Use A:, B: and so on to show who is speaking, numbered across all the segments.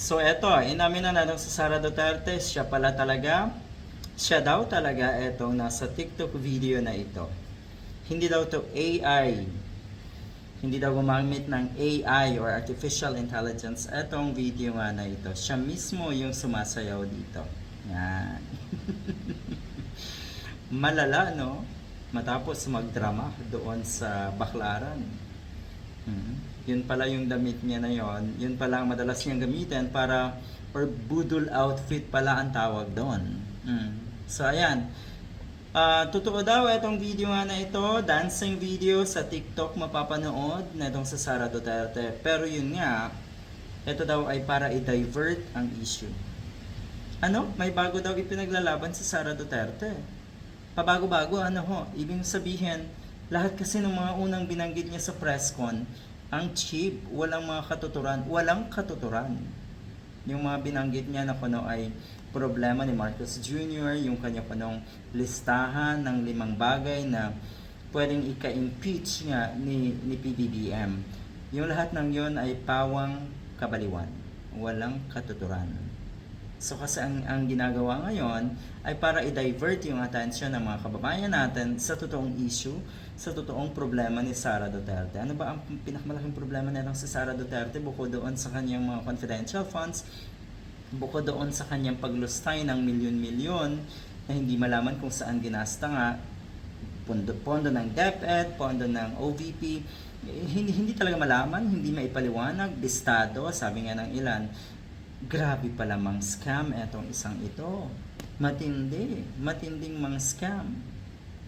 A: So eto, inamin na natin sa Sara Duterte, siya pala talaga, siya daw talaga etong nasa TikTok video na ito. Hindi daw to AI. Hindi daw gumamit ng AI or artificial intelligence. Etong video nga na ito, siya mismo yung sumasayaw dito. Yan. Malala, no? Matapos magdrama doon sa Baklaran. Mhm. Yun pala yung damit niya na yon. Yun pala ang madalas niyang gamitin para or budol outfit pala ang tawag doon. Mm. So ayan. Ah, totoo daw itong video nga na ito, dancing video sa TikTok mapapanood na itong sa Sara Duterte. Pero yun nga, ito daw ay para i-divert ang issue. Ano? May bago daw ipinaglalaban si Sara Duterte. Pabago-bago, ano ho? Ibig sabihin, lahat kasi ng mga unang binanggit niya sa press con, ang cheap, walang mga katuturan, walang katuturan. Yung mga binanggit niya na kuno ay problema ni Marcos Jr., yung kanya kunong listahan ng limang bagay na pwedeng ika-impeach nga ni, ni PBBM. Yung lahat ng yon ay pawang kabaliwan. Walang katuturan. So kasi ang, ang ginagawa ngayon ay para i-divert yung attention ng mga kababayan natin sa totoong issue, sa totoong problema ni Sara Duterte. Ano ba ang pinakamalaking problema nila si Sara Duterte bukod doon sa kanyang mga confidential funds, bukod doon sa kanyang paglustay ng milyon-milyon na hindi malaman kung saan ginasta nga, pondo, pondo ng DepEd, pondo ng OVP, eh, hindi, hindi talaga malaman, hindi maipaliwanag, bistado, sabi nga ng ilan, grabe pala mang scam etong isang ito. Matindi, matinding mga scam.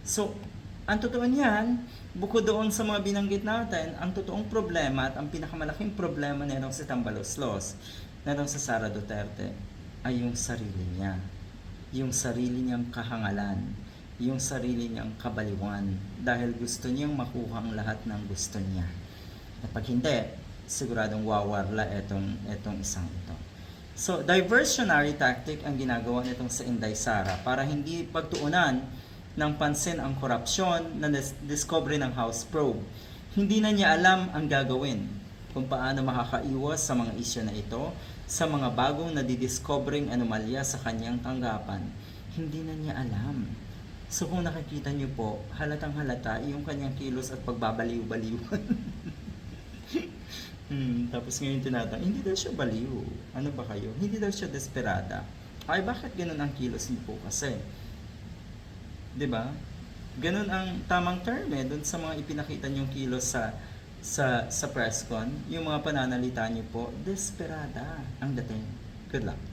A: So, ang totoo niyan, bukod doon sa mga binanggit natin, ang totoong problema at ang pinakamalaking problema nitong si Tambaloslos, nitong sa Sara Duterte, ay yung sarili niya. Yung sarili niyang kahangalan, yung sarili niyang kabaliwan, dahil gusto niyang makuha ang lahat ng gusto niya. At pag hindi, siguradong wawarla etong, etong isang ito. So, diversionary tactic ang ginagawa nitong sa Inday Sara para hindi pagtuunan ng pansin ang korupsyon na dis- discovery ng House probe. Hindi na niya alam ang gagawin kung paano makakaiwas sa mga isyu na ito sa mga bagong nadidiscovering anomalya sa kanyang tanggapan. Hindi na niya alam. So kung nakikita niyo po, halatang halata yung kanyang kilos at pagbabaliw-baliw. Hmm, tapos ngayon tinatang, hindi daw siya baliw. Ano ba kayo? Hindi daw siya desperada. Ay, bakit ganun ang kilos niyo po kasi? ba? Ganun ang tamang term eh, dun sa mga ipinakita niyong kilos sa sa sa press yung mga pananalita niyo po, desperada ang dating. Good luck.